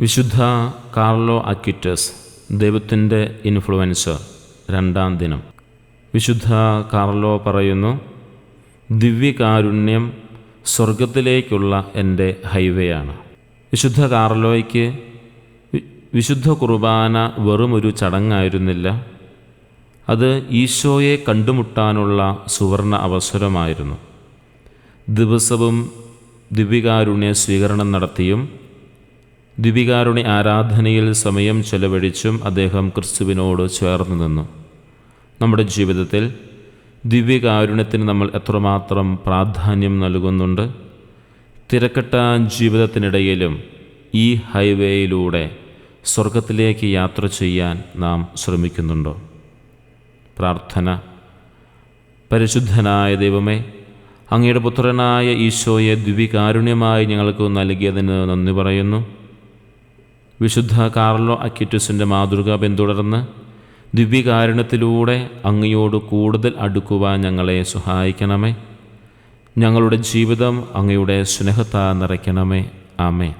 വിശുദ്ധ കാർലോ അക്വിറ്റസ് ദൈവത്തിന്റെ ഇൻഫ്ലുവൻസർ രണ്ടാം ദിനം. വിശുദ്ധ കാർലോ പറയുന്നു ദിവ്യകാരുണ്യം സ്വർഗത്തിലേക്കുള്ള എന്റെ ഹൈവേയാണ്. വിശുദ്ധ കാർലോയ്ക്ക് വിശുദ്ധ കുർബാന വെറുമൊരു ചടങ്ങായിരുന്നില്ല. അത് ഈശോയെ കണ്ടുമുട്ടാനുള്ള സുവർണ അവസരമായിരുന്നു. ദിവസവും ദിവ്യകാരുണ്യ സ്വീകരണം നടത്തിയും ദിവ്യകാരുണ്യ ആരാധനയിൽ സമയം ചെലവഴിച്ചും അദ്ദേഹം ക്രിസ്തുവിനോട് ചേർന്ന് നിന്നു. നമ്മുടെ ജീവിതത്തിൽ ദിവ്യകാരുണ്യത്തിന് നമ്മൾ എത്രമാത്രം പ്രാധാന്യം നൽകുന്നുണ്ട്? തിരക്കട്ട ജീവിതത്തിനിടയിലും ഈ ഹൈവേയിലൂടെ സ്വർഗത്തിലേക്ക് യാത്ര ചെയ്യാൻ നാം ശ്രമിക്കുന്നുണ്ടോ? പ്രാർത്ഥന. പരിശുദ്ധനായ ദൈവമേ അങ്ങയുടെ പുത്രനായ ഈശോയെ ദിവ്യകാരുണ്യമായി ഞങ്ങൾക്ക് നൽകിയതിന് നന്ദി പറയുന്നു. വിശുദ്ധ കാർലോ അക്യുറ്റസിന്റെ മാതൃക പിന്തുടർന്ന് ദിവ്യകാരുണ്യത്തിലൂടെ അങ്ങയോട് കൂടുതൽ അടുക്കുവാൻ ഞങ്ങളെ സഹായിക്കണമേ. ഞങ്ങളുടെ ജീവിതം അങ്ങയുടെ സ്നേഹത്താൽ നിറയ്ക്കണമേ. ആമേ